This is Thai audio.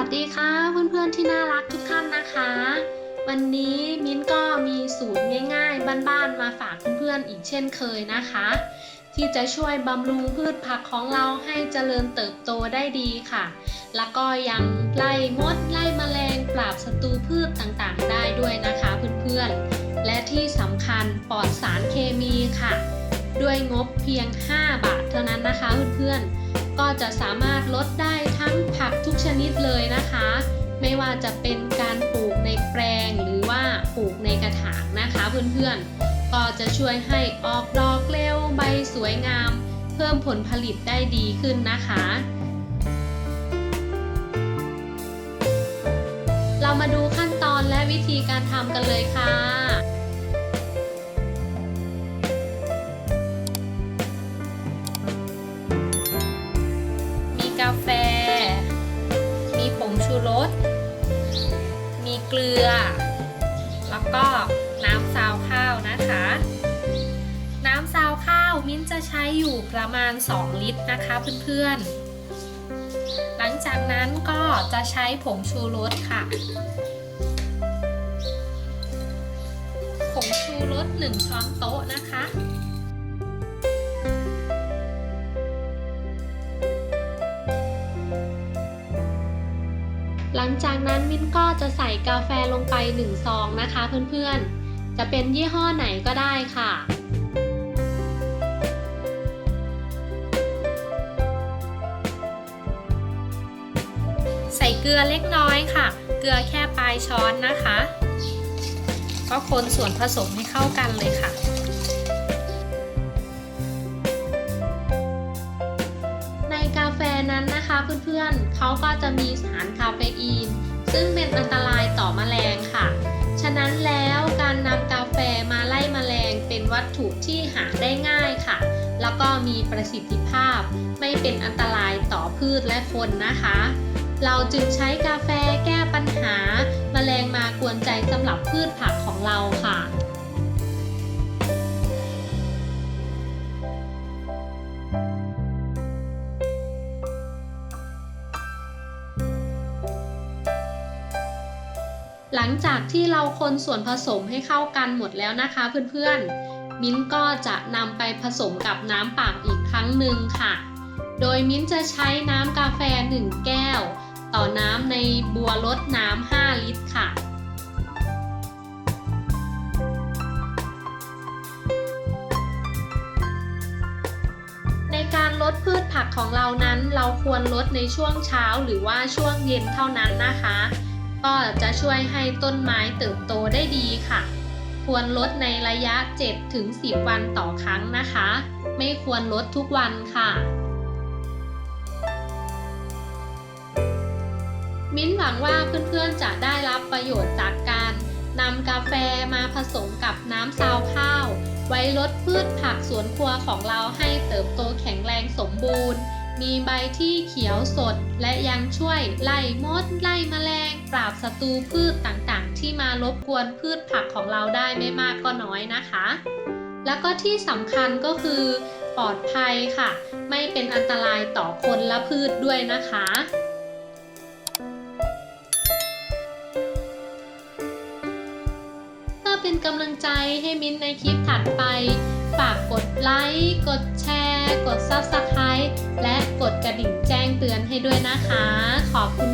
ัสดีค่ะเพื่อนๆที่น่ารักทุกท่านนะคะ วันนี้มิ้นก็มีสูตรง่ายๆ บ้านๆมาฝากเพื่อนๆอีกเช่นเคยนะคะ ที่จะช่วยบำรุงพืชผักของเราให้เจริญเติบโตได้ดีค่ะ แล้วก็ยังไล่มดไล่แมลงปราบศัตรูพืชต่างๆ ได้ด้วยนะคะเพื่อนๆ และที่สำคัญปลอดสารเคมีค่ะ ด้วยงบเพียง 5 บาทเท่านั้นนะคะเพื่อนๆ ก็จะสามารถลดได้ทั้งผักทุกชนิดเลยนะคะ ไม่ว่าจะเป็นการปลูกในแปลงหรือว่าปลูกในกระถางนะคะเพื่อนๆ ก็จะช่วยให้ออกดอกเร็วใบสวยงาม เพิ่มผลผลิตได้ดีขึ้นนะคะเรามาดูขั้นตอนและวิธีการทำกันเลยค่ะ งชูรส มีเกลือ แล้วก็น้ำซาวข้าวนะคะ น้ำซาวข้าวมิ้นจะใช้อยู่ประมาณ 2 ลิตรนะคะเพื่อนๆ หลังจากนั้นก็จะใช้ผงชูรสค่ะ ผงชูรส 1 ช้อนโต๊ะนะคะ หลังจากนั้นมิ้นก็จะใส่กาแฟลงไป1ซองนะคะเพื่อนๆ จะเป็นยี่ห้อไหนก็ได้ค่ะใส่เกลือเล็กน้อยค่ะ เกลือแค่ปลายช้อนนะคะ ก็คนส่วนผสมให้เข้ากันเลยค่ะ ในกาแฟนั้น นะคะเพื่อนๆเขาก็จะมีสารคาเฟอีน ซึ่งเป็นอันตรายต่อแมลงค่ะ ฉะนั้นแล้วการนำกาแฟมาไล่แมลงเป็นวัตถุที่หาได้ง่ายค่ะ แล้วก็มีประสิทธิภาพ ไม่เป็นอันตรายต่อพืชและคนนะคะ เราจึงใช้กาแฟแก้ปัญหาแมลงมากวนใจสำหรับพืชผักของเราค่ะ หลังจากที่เราคนส่วนผสมให้เข้ากันหมดแล้วนะคะเพื่อนๆ มิ้นก็จะนำไปผสมกับน้ำเปล่าอีกครั้งหนึ่งค่ะ โดยมิ้นจะใช้น้ำกาแฟ 1 แก้ว ต่อน้ำในบัวรดน้ำ5 ลิตรค่ะในการลดพืชผักของเรานั้น เราควรลดในช่วงเช้าหรือว่าช่วงเย็นเท่านั้นนะคะ ก็จะช่วยให้ต้นไม้เติบโตได้ดีค่ะ ควรลดในระยะ 7-10 วันต่อครั้งนะคะ ไม่ควรลดทุกวันค่ะ มิ้นหวังว่าเพื่อนๆจะได้รับประโยชน์จากการนำกาแฟมาผสมกับน้ำซาวข้าว ไว้ลดพืชผักสวนครัวของเราให้เติบโตแข็งแรงสมบูรณ์ มีใบที่เขียวสด และยังช่วยไล่มด ไล่แมลง ปราบศัตรูพืชต่างๆ ที่มารบกวนพืชผักของเราได้ไม่มากก็น้อยนะคะ แล้วก็ที่สำคัญก็คือ ปลอดภัยค่ะ ไม่เป็นอันตรายต่อคนและพืชด้วยนะคะเป็นกำลังใจให้มิ้นในคลิปถัดไป ฝากกดไลค์ กดแชร์ กด Subscribe และ กดกระดิ่งแจ้งเตือนให้ด้วยนะคะ ขอบคุณ